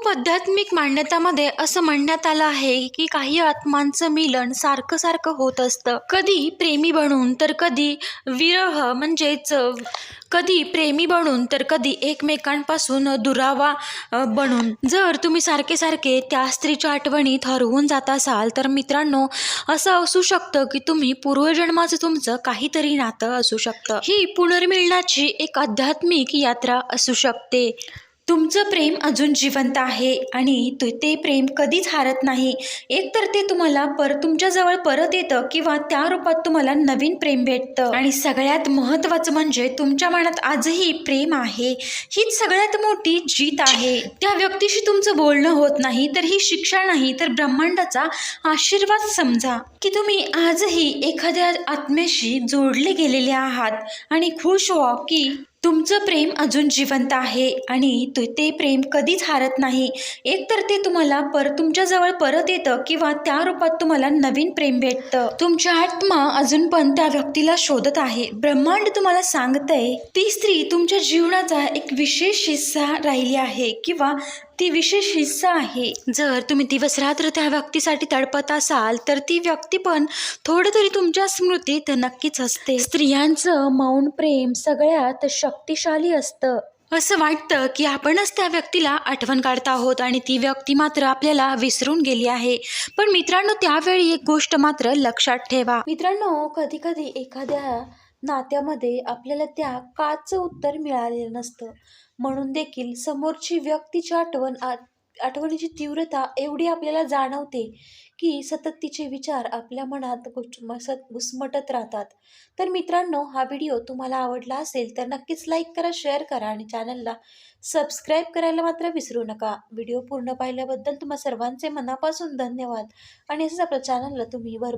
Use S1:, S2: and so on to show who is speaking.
S1: खूप आध्यात्मिक मान्यतामध्ये असं म्हणण्यात आलं आहे की काही आत्मांचं मिलन सारखं सारखं होत असतं. कधी प्रेमी बनून तर कधी विरह म्हणजेच कधी प्रेमी बनून तर कधी एकमेकांपासून दुरावा बनून. जर तुम्ही सारखे सारखे त्या स्त्रीच्या आठवणीत हरवून जात असाल तर मित्रांनो असं असू शकतं की तुम्ही पूर्वजन्माचं तुमचं काहीतरी नातं असू शकतं. ही पुनर्मिलनाची एक आध्यात्मिक यात्रा असू शकते. तुमचं प्रेम अजून जिवंत आहे आणि तु- ते प्रेम कधीच हारत नाही. एकतर ते तुम्हाला पर तुमच्याजवळ परत येतं किंवा त्या रूपात तुम्हाला नवीन प्रेम भेटतं. आणि सगळ्यात महत्त्वाचं म्हणजे तुमच्या मनात आजही प्रेम आहे. हीच सगळ्यात मोठी जीत आहे. त्या व्यक्तीशी तुमचं बोलणं होत नाही तर ही शिक्षा नाही तर ब्रह्मांडाचा आशीर्वाद समजा. की तुम्ही आजही एखाद्या आत्म्याशी जोडले गेलेले आहात आणि खुश व्हा की तुमचं प्रेम अजून जिवंत आहे आणि तु- ते प्रेम कधीच हारत नाही. एकतर ते तुम्हाला पर तुमच्याजवळ परत येतं किंवा त्या रूपात तुम्हाला नवीन प्रेम भेटतं. तुमच्या आत्मा अजून पण त्या व्यक्तीला शोधत आहे. ब्रह्मांड तुम्हाला सांगतंय ती स्त्री तुमच्या जीवनाचा एक विशेष हिस्सा राहिली आहे किंवा ती विशेष हिस्सा आहे. जर तुम्ही दिवस रात्र त्या व्यक्तीसाठी तडपत असाल तर ती व्यक्ती पण थोडं तरी तुमच्या स्मृतीत नक्कीच असते. स्त्रियांचं मौन प्रेम सगळ्यात शक्तिशाली असतं. असं वाटतं की आपणच त्या व्यक्तीला आठवण काढत आहोत आणि ती व्यक्ती मात्र आपल्याला विसरून गेली आहे. पण मित्रांनो त्यावेळी एक गोष्ट मात्र लक्षात ठेवा. मित्रांनो कधी कधी एखाद्या नात्यामध्ये आपल्याला त्या काचं उत्तर मिळालेलं नसतं. म्हणून देखील समोरची व्यक्तीची आठवण आठवणीची तीव्रता एवढी आपल्याला जाणवते की सतत तिचे विचार आपल्या मनात घुसमसत घुसमटत राहतात. तर मित्रांनो हा व्हिडिओ तुम्हाला आवडला असेल तर नक्कीच लाईक करा शेअर करा आणि चॅनलला सबस्क्राईब करायला मात्र विसरू नका. व्हिडिओ पूर्ण पाहिल्याबद्दल तुम्हा सर्वांचे मनापासून धन्यवाद. आणि असंच आपल्या चॅनलला तुम्ही भरभर